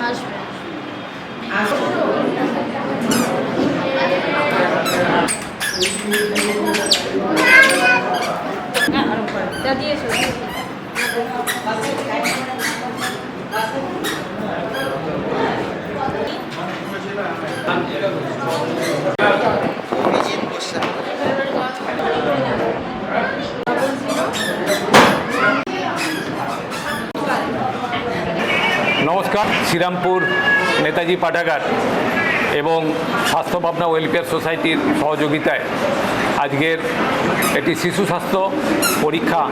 আসবে তা দিয়েছ নমস্কার শ্রীরামপুর নেতাজি পাঠাগার এবং স্বাস্থ্য ভাবনা ওয়েলফেয়ার সোসাইটির সহযোগিতায় আজকের একটি শিশু স্বাস্থ্য পরীক্ষা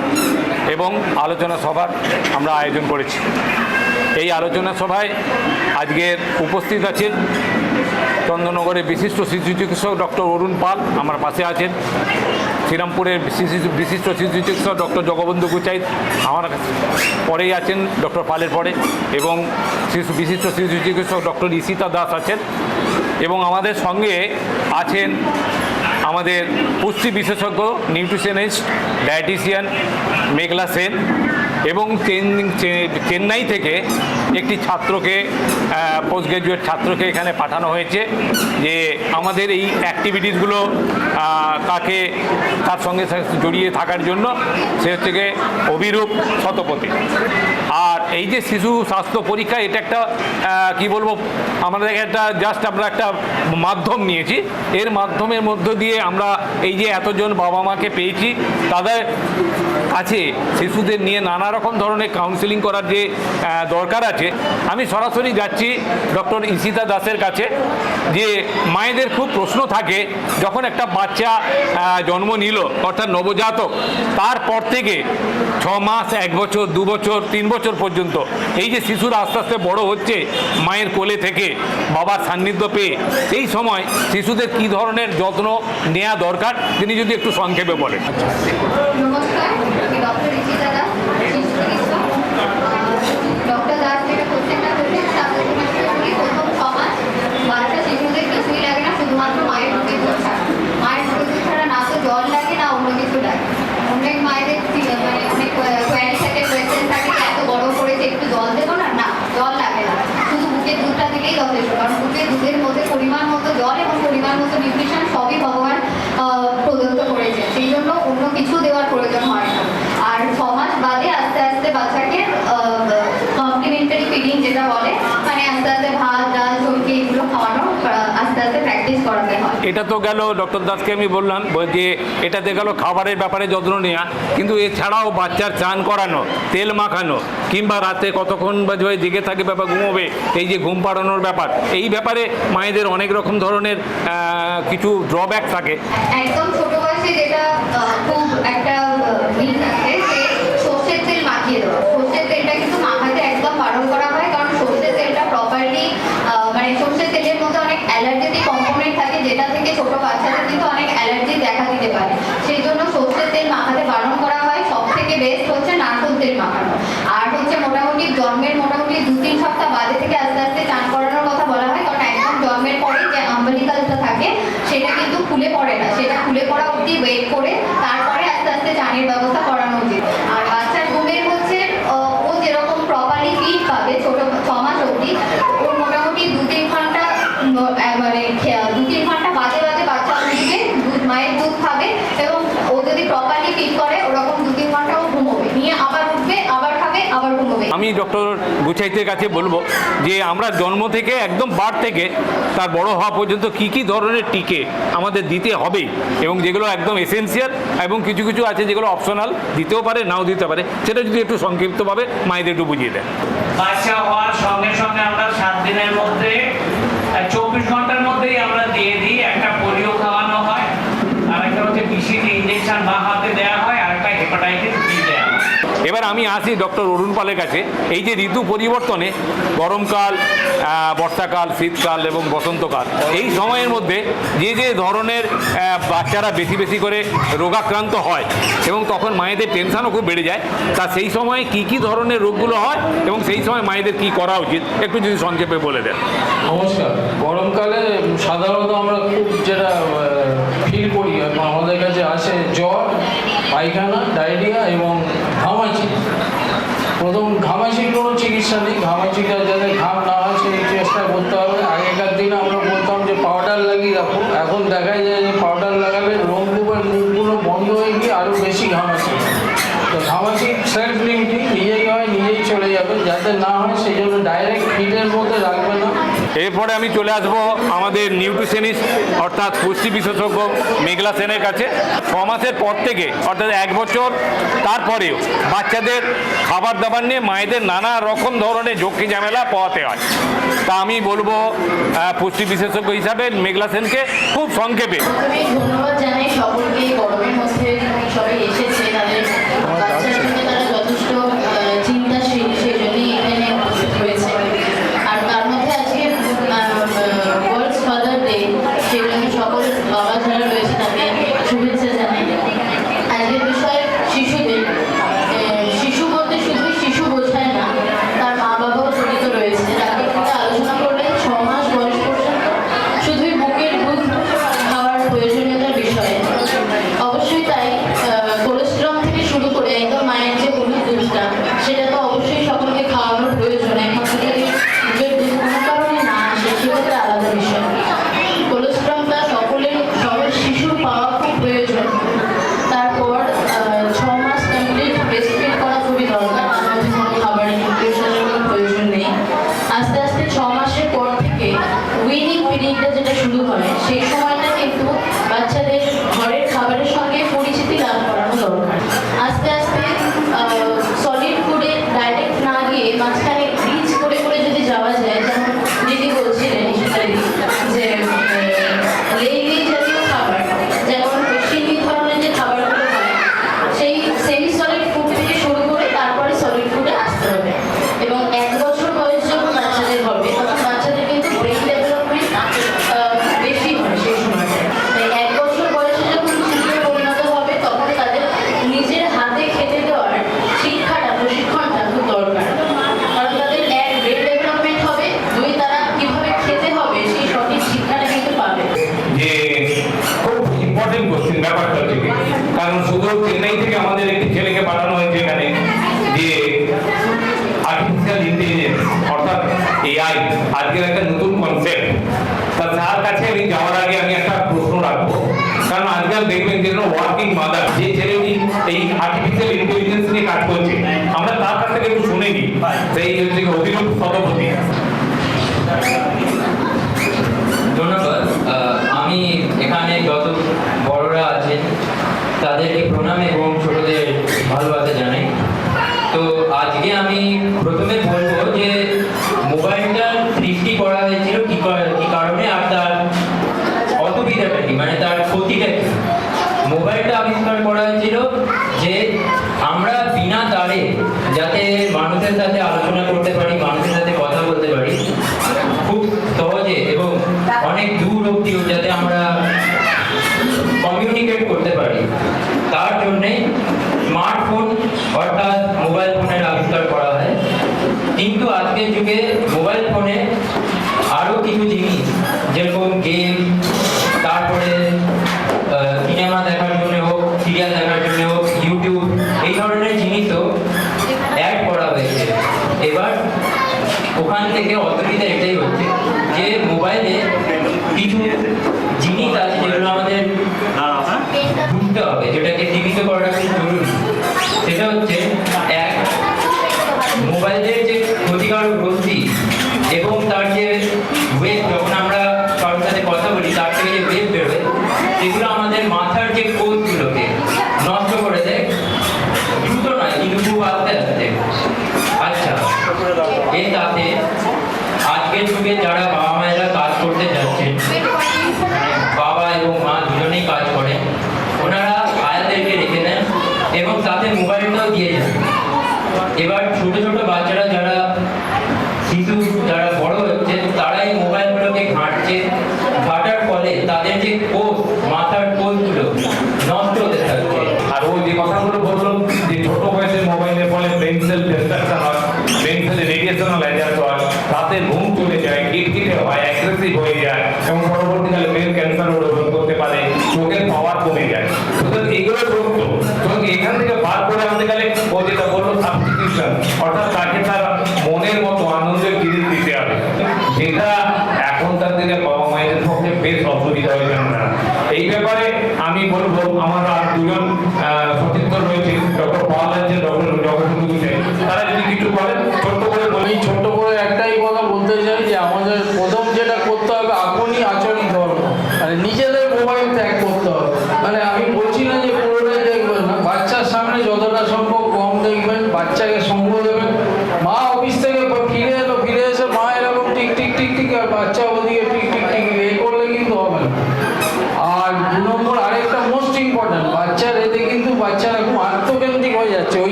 এবং আলোচনা সভার আমরা আয়োজন করেছি। এই আলোচনা সভায় আজকের উপস্থিত আছেন চন্দ্রনগরের বিশিষ্ট শিশু চিকিৎসক ডক্টর অরুণ পাল, আমার পাশে আছেন। শ্রীরামপুরের বিশিষ্ট চিকিৎসক ডক্টর জগবন্ধু গুচাইত আমার পরেই আছেন, ডক্টর পালের পরে, এবং শিশু বিশিষ্ট শিশু চিকিৎসক ডক্টর ইসিতা দাস আছেন, এবং আমাদের সঙ্গে আছেন আমাদের পুষ্টি বিশেষজ্ঞ, নিউট্রিশনিস্ট, ডায়েটিশিয়ান মেঘলা সেন, এবং চেন- চেন্নাই থেকে একটি ছাত্রকে পোস্ট গ্রাজুয়েট ছাত্রকে এখানে পাঠানো হয়েছে যে আমাদের এই অ্যাক্টিভিটিসগুলো তাকে, তার সঙ্গে জড়িয়ে থাকার জন্য সে হচ্ছে গিয়ে অভিরূপ শতপথী। আর এই যে শিশু স্বাস্থ্য পরীক্ষা, এটা একটা কি বলব, আমাদের একটা জাস্ট আমরা একটা মাধ্যম নিয়েছি। এর মাধ্যমের মধ্য দিয়ে আমরা এই যে এতজন বাবা মাকে পেয়েছি, তাদের কাছে শিশুদের নিয়ে নানা রকম ধরনের কাউন্সিলিং করার যে দরকার আছে আমি সরাসরি যাচ্ছি ডক্টর ইসিতা দাসের কাছে, যে মায়েদের খুব প্রশ্ন থাকে, যখন একটা বাচ্চা জন্ম নিল, অর্থাৎ নবজাতক, তারপর থেকে ছ মাস, এক বছর, দু বছর, তিন বছর পর্যন্ত, এই যে শিশুরা আস্তে আস্তে বড় হচ্ছে, মায়ের কোলে থেকে, বাবার সান্নিধ্য পেয়ে, সেই সময় শিশুদের কি ধরনের যত্ন নেওয়া দরকার, তিনি যদি একটু সংক্ষেপে বলেন। নমস্কার আমি ডক্টর রিচিতা দাস শিশু চিকিৎসক ডক্টর দাস যেটা প্রত্যেকটা পেশেন্ট তাদের সমস্যা করি প্রথম ছ মাস বাচ্চা শিশুদের কিছুই লাগে না শুধুমাত্র মায়ের মুখে দুধ ছাড়া মায়ের মুখে দুধ ছাড়া না তো জল লাগে না অন্য কিছু লাগে অনেক মায়েদের কি- মানে অনেক কোয়ারি থাকে কোয়েশ্চেন থাকে যে এত বড় করেছে একটু জল দেবো না না জল লাগে না শুধু বুকের দুধটা দিলেই যথেষ্ট কারণ বুকের দুধের মধ্যে পরিমাণ মতো জল এবং পরিমাণ মতো নিউট্রিশন সবই ভগবান আহ, প্রদত্ত করেছে সেই জন্য অন্য কিছু দেওয়ার প্রয়োজন হয় না আর ছ মাস বাদে আস্তে আস্তে বাচ্চাকে কমপ্লিমেন্টারি ফিডিং যেটা বলে মানে আস্তে আস্তে ভাত ডাল চর্কি এগুলো খাওয়ানো আহ, আস্তে আস্তে প্র্যাকটিস করাতে হয় এটা তো গেল, ডক্টর দাসকে আমি বললাম যে এটাতে গেল খাবারের ব্যাপারে যত্ন নেওয়া কিন্তু এছাড়াও বাচ্চার চান করানো, তেল মাখানো, কিংবা রাতে কতক্ষণ বা যে জেগে থাকে ব্যাপার ঘুমোবে, এই যে ঘুম পাড়ানোর ব্যাপার, এই ব্যাপারে মায়েদের অনেক রকম ধরনের কিছু ড্রব্যাক থাকে। একদম ছোট বয়সে যেটা খুব একটা the way আমি ডক্টর গুছাইতের কাছে বলব যে আমরা জন্ম থেকে একদম বার থেকে তার বড় হওয়া পর্যন্ত কি কি ধরনের টিকে আমাদের দিতে হবে এবং যেগুলো একদম এসেন্সিয়াল এবং কিছু কিছু আছে যেগুলো অপশনাল দিতেও পারে, নাও দিতে পারে, সেটা যদি একটু সংক্ষিপ্তভাবে মায়েদের একটু বুঝিয়ে দেন। বাচ্চা হওয়ার সঙ্গে সঙ্গে আমরা সাত দিনের মধ্যে চব্বিশ ঘণ্টার মধ্যেই আমরা দিয়ে দিই। একটা পোলিও খাওয়ানো হয় আর একটা হচ্ছে বিসিজি ইঞ্জেকশন বা হাতে দেওয়া হয় আর একটা হেপাটাইটিস এবার আমি আসি ডক্টর অরুণ পালের কাছে। এই যে ঋতু পরিবর্তনে গরমকাল বর্ষাকাল, শীতকাল এবং বসন্তকাল, এই সময়ের মধ্যে যে যে ধরনের বাচ্চারা বেশি বেশি করে রোগাক্রান্ত হয় এবং তখন মায়েদের টেনশনও খুব বেড়ে যায়, তা সেই সময় কি কি ধরনের রোগগুলো হয় এবং সেই সময় মায়েদের কি করা উচিত? একটু যদি সংক্ষেপে বলে দেন। নমস্কার। গরমকালে সাধারণত আমরা খুব যেটা ফিল করি আমাদের কাছে আসে জ্বর, পায়খানা, ডায়রিয়া এবং প্রথম ঘামাচির কোনো চিকিৎসা নেই। ঘামাচিটা যাতে ঘাম না হয় সেই চেষ্টা করতে হবে। আগেকার দিনে আমরা বলতাম যে পাউডার লাগিয়ে রাখো। এখন দেখা যায় যে পাউডার লাগালে রোমকূপের মুখগুলো বন্ধ হয়ে গিয়ে আরও বেশি ঘামাচি। তো ঘামাচি সেলফ লিমিটিং নিজেই হয়, নিজেই চলে যাবে। যাতে না হয় সেই জন্য ডাইরেক্ট ফিডের মধ্যে রাখবে না এরপরে আমি চলে আসব আমাদের নিউট্রিশনিস্ট, অর্থাৎ পুষ্টি বিশেষজ্ঞ মেঘলা সেনের কাছে। ছ মাসের পর থেকে, অর্থাৎ এক বছর তারপরেও বাচ্চাদের খাবার দাবার নিয়ে মায়েদের নানা রকম ধরনের ঝক্কি ঝামেলা পোহাতে হয়। তা আমি বলব পুষ্টি বিশেষজ্ঞ হিসাবে মেঘলা সেনকে খুব সংক্ষেপে। ধন্যবাদ জানাই সকলকে শুরু হয় সেই সময়টা আজকাল দেখবেন যে ওয়ার্কিং মাদার যে ছেলেটি এই আর্টিফিশিয়াল ইন্টেলিজেন্স নিয়ে কাজ করছে। আমরা তার কাছ থেকে একটু শুনে নিই। সেই হচ্ছে কি অভিনব শতপথী ধন্যবাদ। আমি এখানে যত বড়রা আছেন, তাদেরকে প্রণাম এবং ছোটদের ভালোবাসা জানাই। তো আজকে আমি প্রথমে সীমিত করাটা খুব জরুরি। সেটা হচ্ছে, এক, মোবাইলের যে ক্ষতিকারক গ্রন্থি এবং তার যে ওয়েব যখন আমরা কারোর সাথে কথা বলি, তার থেকে যে ওয়েব বেরোয় সেগুলো আমাদের মাথার যে কোষগুলোকে নষ্ট করে দেয়। দ্রুত নয় কিন্তু খুব আস্তে আস্তে। আচ্ছা এর সাথে আজকের যুগে যারা এবার ছোট ছোট বাচ্চারা যারা শিশু, যারা বড় হচ্ছে, তারাই মোবাইলগুলোকে ঘাঁটছে। ঘাটার ফলে তাদের যে কোষ, মাথার কোষগুলো নষ্ট হতে থাকছে। আর ওই যে কথাগুলো বললাম, যে ছোট বয়সে মোবাইলের ফলে পেন্সিল সেল ডিস্ট্রাকশন হয় ব্রেন রেডিয়েশন লেজার হয় তাতে ঘুম চলে যায় কিটকিটে হয় অ্যাগ্রেসিভ হয়ে যায়, এবং পরবর্তীকালে ব্রেন ক্যান্সার রোধন করতে পারে, চোখের পাওয়ার কমে যায়। সুতরাং এগুলো সত্য। সুতরাং এখান থেকে বার করে আমাদের গেলে, ও যেটা রিজল্ট অর্থাৎ তাকে তার মনের মতো আনন্দের জিনিস দিতে হবে। যেটা এখনকার দিনে বাবা মায়েদের পক্ষে বেশ অসুবিধা হয়ে যাবে এই ব্যাপারে আমি বলব, আমার আর দুজন সতীর্থ রয়েছে, ডক্টর পাল আছে ডক্টর ডক্টর তারা যদি কিছু বলেন, ছোট্ট করে বলি। ছোট্ট করে একটাই কথা বলতে চাই যে আমাদের প্রথম যেটা করতে হবে আপনি আচরণ ধর্ম মানে নিজেদের মোবাইল ত্যাগ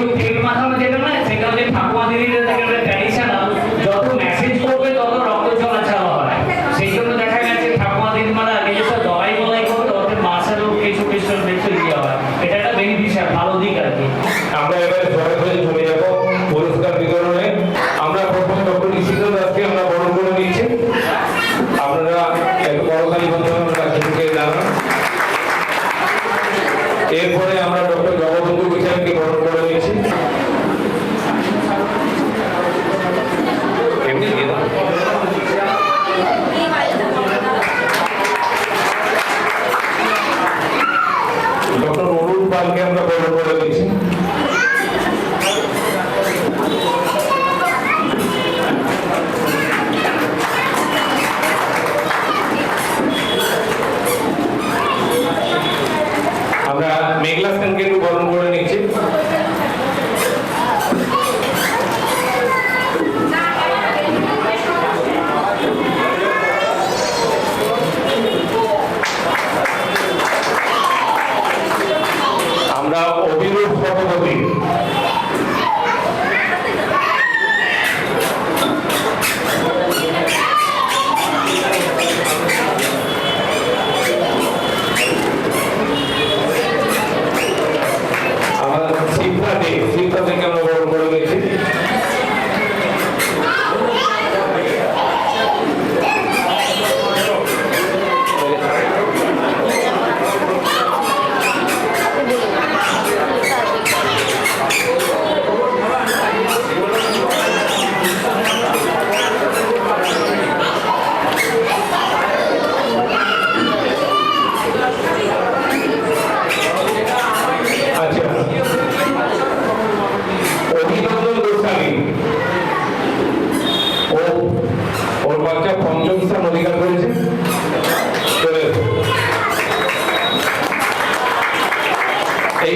ওই তেল মাখানো যেটা না সেটা হচ্ছে ঠাকুমা দিদিদের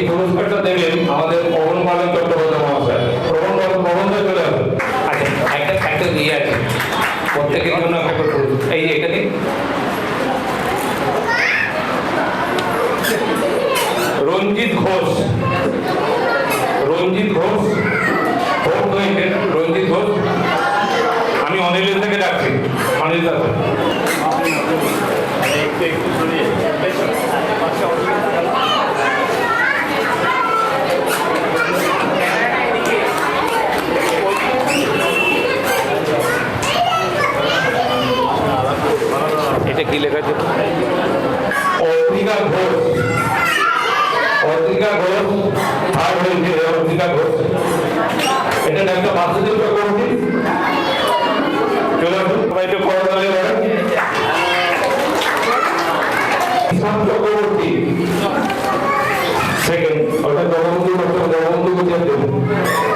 পুরস্কারটা দেবেন আমাদের পবন পালন চট্টোপাধ্যায় মহাশয় পবন পবন চলে আসবেন আচ্ছা একটা একটা দিয়ে আছে প্রত্যেকের জন্য এই এখানে সেকেন্ড অর্থাৎ জগবন্ধু ডক্টর জগবন্ধু বিদ্যার্থী